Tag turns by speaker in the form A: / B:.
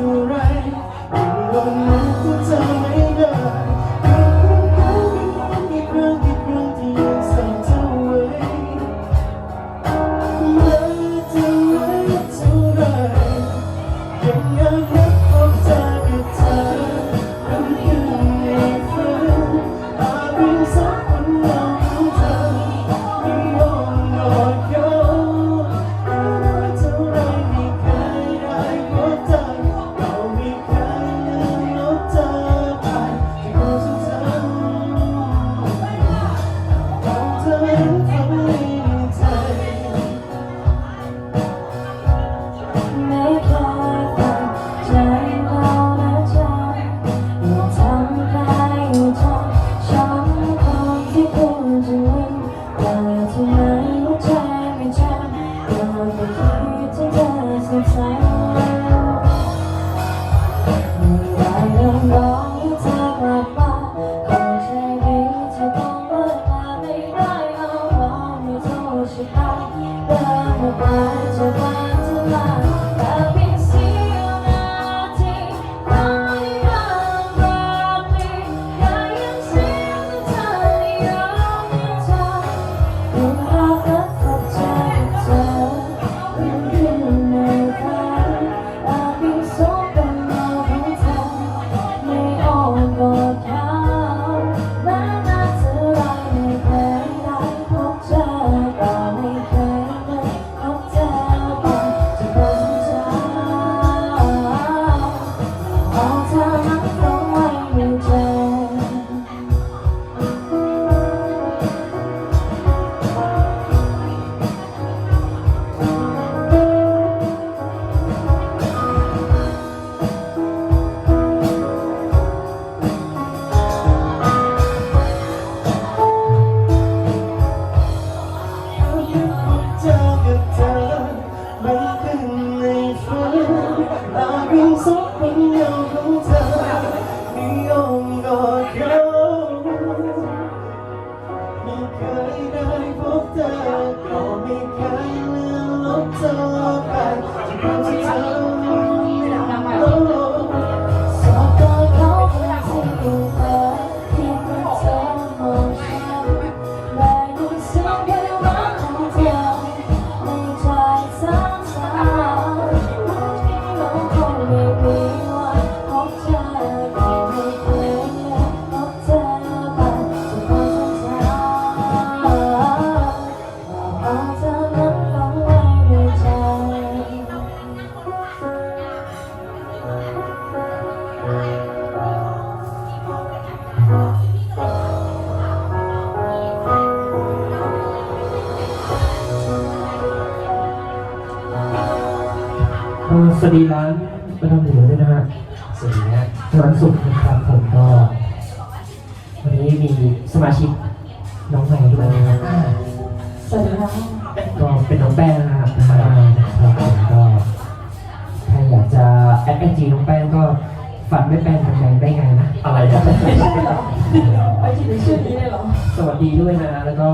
A: Tonight, you don't have to tell me that world สวัสดีร้านประธา
B: นหมูด้วยนะฮะ สวัสดีนะวัน
A: ศุกร์
B: นะ
C: ครับผมก็วันนี้มีสมาชิกน้องใหม่ด้วย
B: สวัสดีครับ
C: ก็เป็นน้องแป้งนะครับมานะครับผมก็ถ้าอยากจะแอดไอจีน้องแป้งก็ฝันไม่แป้งทำไงได้ไงนะอะไรนะ
B: ไอจีชื่อนี้เลยเหรอ
C: สวัสดีด้วยนะแล้วก็